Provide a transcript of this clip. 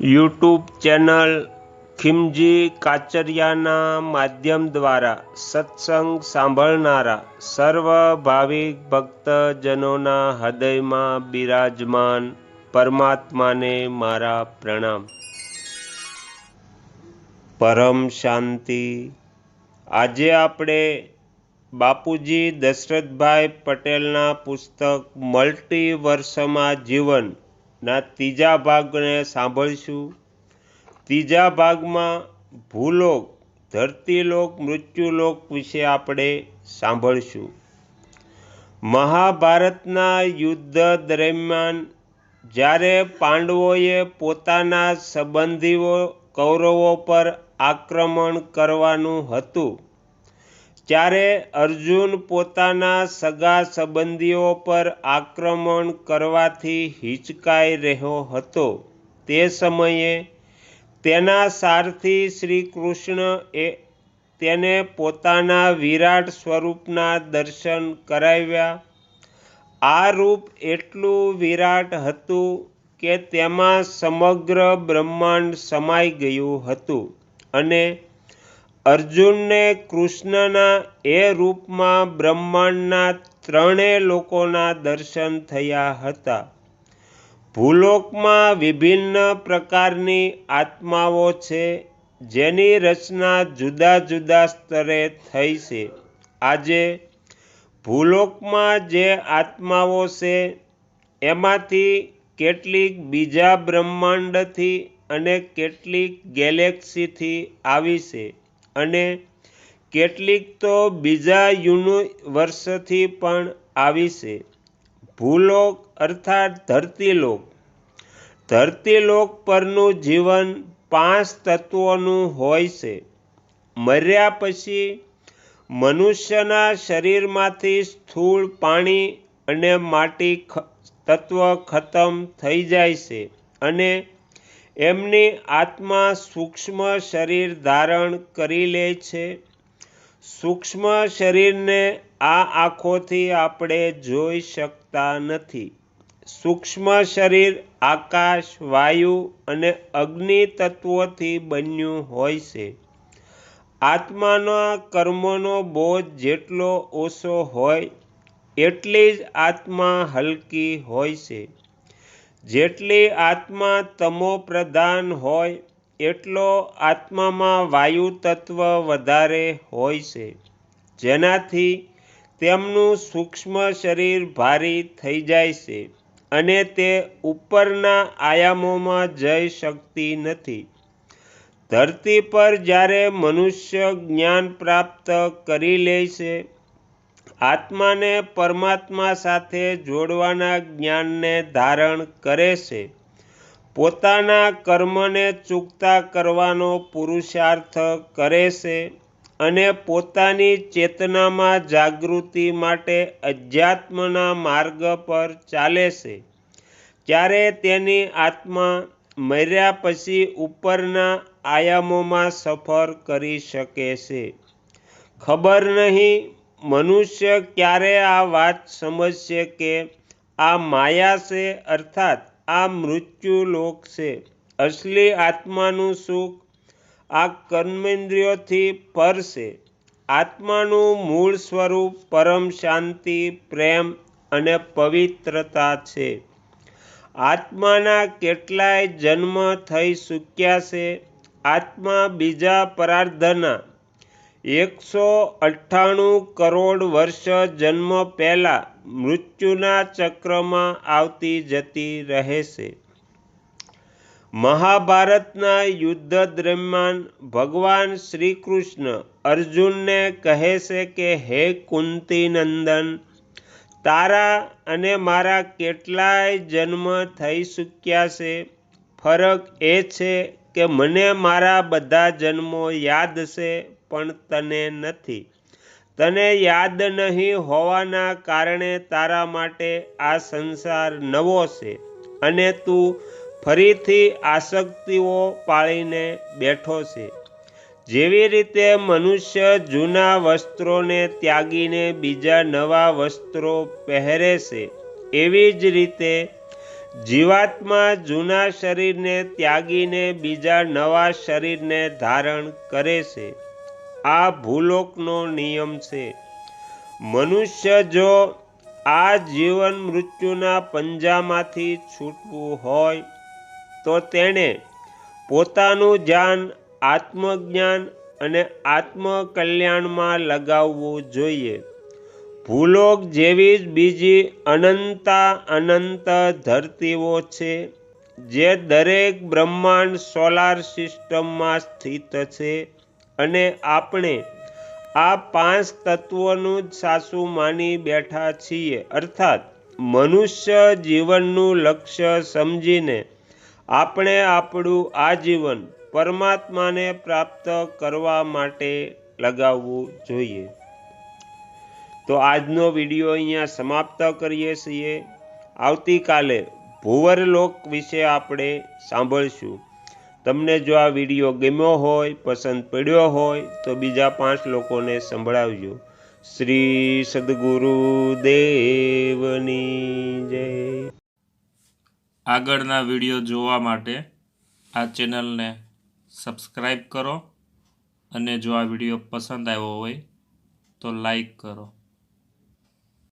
YouTube channel ખિમજી કાચરિયાના માધ્યમ દ્વારા સત્સંગ સાંભળનારા સર્વ ભાવિક ભક્તજનોના હૃદયમાં બિરાજમાન પરમાત્માને મારા પ્રણામ. પરમ શાંતિ. આજે આપણે બાપુજી દશરથભાઈ પટેલના પુસ્તક મલ્ટી વર્ષમાં જીવન ના ત્રીજા ભાગને સાંભળીશું. ત્રીજા ભાગમાં ભૂલોક, ધરતીલોક, મૃત્યુલોક વિશે આપણે સાંભળશું. મહાભારતના યુદ્ધ દરમિયાન જ્યારે પાંડવોએ પોતાના સંબંધીઓ કૌરવો પર આક્રમણ કરવાનું હતું ત્યારે અર્જુન પોતાના સગા સંબંધીઓ પર આક્રમણ કરવાથી હિચકાઈ રહ્યો હતો. તે સમયે તેના સારથી શ્રી કૃષ્ણ એ તેને પોતાના વિરાટ સ્વરૂપના દર્શન કરાવ્યા. આ રૂપ એટલું વિરાટ હતું કે તેમાં સમગ્ર બ્રહ્માંડ સમાઈ ગયું હતું અને અર્જુનને કૃષ્ણના એ રૂપમાં બ્રહ્માંડના ત્રણેય લોકોના દર્શન થયા હતા. ભૂલોકમાં વિભિન્ન પ્રકારની આત્માઓ છે, જેની રચના જુદા જુદા સ્તરે થઈ છે. આજે ભૂલોકમાં જે આત્માઓ છે, એમાંથી કેટલીક બીજા બ્રહ્માંડથી અને કેટલીક ગેલેક્સીથી આવી છે. અને કેટલીક તો બીજા યુનિવર્સથી પણ આવી છે. ભૂલોક અર્થાત ધરતીલોક. ધરતીલોક પરનું જીવન પાંચ તત્વોનું હોય છે. મર્યા પછી મનુષ્યના શરીરમાંથી સ્થૂળ પાણી અને માટી તત્વ ખતમ થઈ જાય છે અને એમની આત્મા સૂક્ષ્મ શરીર ધારણ કરી લે છે. સૂક્ષ્મ શરીરને આ આંખોથી આપણે જોઈ શકતા નથી. સૂક્ષ્મ શરીર આકાશ, વાયુ અને અગ્નિ તત્વોથી બન્યું હોય છે. આત્માના કર્મોનો બોજ જેટલો ઓછો હોય, એટલી જ આત્મા હલકી હોય છે. જેટલી આત્મા તમો પ્રધાન હોય, એટલો આત્મામાં વાયુ તત્વ વધારે હોય છે. જેનાથી તેમનું સૂક્ષ્મ શરીર ભારી થઈ જાય છે અને તે ઉપરના આયામોમાં જઈ શકતી નથી. ધરતી પર જ્યારે મનુષ્ય જ્ઞાન પ્રાપ્ત કરી લે છે આત્માને પરમાત્મા સાથે જોડવાના જ્ઞાનને ધારણ કરે છે. પોતાના કર્મને ચૂકતા કરવાનો પુરુષાર્થ કરે છે અને પોતાની ચેતનામાં જાગૃતિ માટે અધ્યાત્મના માર્ગ પર ચાલે છે. ત્યારે તેની આત્મા મર્યા પછી ઉપરના આયામોમાં સફર કરી શકે છે. ખબર નહીં મનુષ્ય ક્યારે આ વાત સમજશે કે આ માયા છે અર્થાત આ મૃત્યુ લોક છે? અસલી આત્માનું સુખ આ કર્મેન્દ્રિયોથી પર છે. આત્માનું મૂળ સ્વરૂપ પરમ શાંતિ, પ્રેમ અને પવિત્રતા છે. આત્માના કેટલાય જન્મ થઈ ચૂક્યા છે. આત્મા બીજા પરાર્ધના એકસો અઠ્ઠાણું કરોડ વર્ષ જન્મ પહેલાં મૃત્યુના ચક્રમાં આવતી જતી રહેશે. મહાભારતના યુદ્ધ દરમિયાન ભગવાન શ્રી કૃષ્ણ અર્જુનને કહે છે કે, હે કુંતી નંદન તારા અને મારા કેટલાય જન્મ થઈ ચૂક્યા છે. ફરક એ છે કે મને મારા બધા જન્મો યાદ છે પણ તને નથી. તને યાદ નહીં હોવાના કારણે તારા માટે આ સંસાર નવો છે અને તું ફરીથી આસક્તિઓ પાળીને બેઠો છે. જેવી રીતે મનુષ્ય જૂના વસ્ત્રોને ત્યાગીને બીજા નવા વસ્ત્રો પહેરે છે, એવી જ રીતે જીવાત્મા જૂના શરીરને ત્યાગીને બીજા નવા શરીરને ધારણ કરે છે. આ ભૂલોકનો નિયમ છે. મનુષ્ય જો આ જીવન મૃત્યુના પંજામાંથી છૂટવું હોય, તો તેણે પોતાનું ધ્યાન આત્મજ્ઞાન અને આત્મકલ્યાણમાં લગાવવું જોઈએ. ભૂલોક જેવી જ બીજી અનંતા અનંત ધરતીઓ છે, જે દરેક બ્રહ્માંડ સોલાર સિસ્ટમમાં સ્થિત છે. અને આપણે આ પાંચ તત્વોનું જ સાસું માની બેઠા છીએ. અર્થાત, મનુષ્ય જીવનનું લક્ષ્ય સમજીને આપણે આપણું આ જીવન પરમાત્માને પ્રાપ્ત કરવા માટે લગાવવું જોઈએ. તો આજનો વીડિયો અહીંયા સમાપ્ત કરીએ છીએ. આવતીકાલે ભૂવરલોક વિશે આપણે સાંભળશું. તમને જો આ વીડિયો ગમ્યો હોય, પસંદ પડ્યો હોય, તો બીજા પાંચ લોકોને સંભળાવજો. શ્રી સદગુરુ દેવની જય. આગળના વીડિયો જોવા માટે આ ચેનલને સબસ્ક્રાઈબ કરો અને જો આ વીડિયો પસંદ આવ્યો હોય, તો લાઈક કરો.